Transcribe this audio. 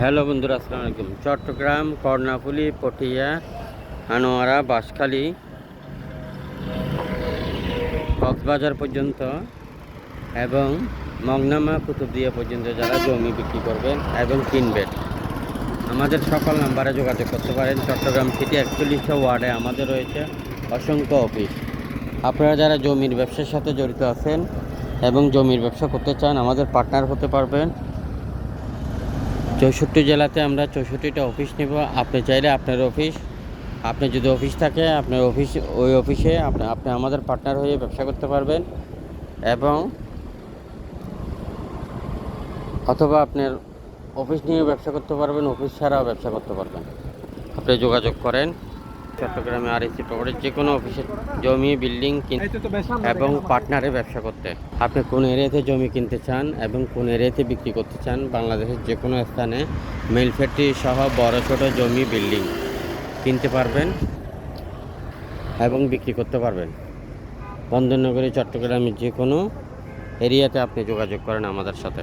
Hello বন্ধুরা, আসসালামু আলাইকুম। চট্টগ্রাম, কর্ণাফুলি, পটিয়া, আনোয়ারা, বাঁশখালী, কক্সবাজার পর্যন্ত এবং মগনামা কুতুবদিয়া পর্যন্ত যারা জমি বিক্রি করবেন এবং কিনবেন। আমাদের সকল নাম্বারে যোগাযোগ করতে পারেন। চট্টগ্রাম সিটি একচল্লিশশো ওয়ার্ডে আমাদের রয়েছে অসংখ্য অফিস। আপনারা যারা জমির ব্যবসার সাথে জড়িত আছেন এবং জমির ব্যবসা করতে চান, আমাদের পার্টনার হতে পারবেন। চৌষট্টি জেলাতে আমরা চৌষট্টিটা অফিস নেব। আপনি চাইলে আপনার অফিস আপনি যদি অফিস থাকে, আপনার অফিস ওই অফিসে আপনি আপনি আমাদের পার্টনার হয়ে ব্যবসা করতে পারবেন এবং অথবা আপনার অফিস নিয়ে ব্যবসা করতে পারবেন অফিস ছাড়াও ব্যবসা করতে পারবেন। আপনি যোগাযোগ করেন। চট্টগ্রামে আর এসি প্রপার্টির যে কোনো অফিসের জমি বিল্ডিং এবং পার্টনারে ব্যবসা করতে। আপনি কোন এরিয়াতে জমি কিনতে চান এবং কোন এরিয়াতে বিক্রি করতে চান বাংলাদেশের যে কোনো স্থানে মিল ফ্যাক্টরি সহ বড় ছোট জমি বিল্ডিং কিনতে পারবেন এবং বিক্রি করতে পারবেন। বন্দরনগরী চট্টগ্রামের যে কোনো এরিয়াতে আপনি যোগাযোগ করেন আমাদের সাথে।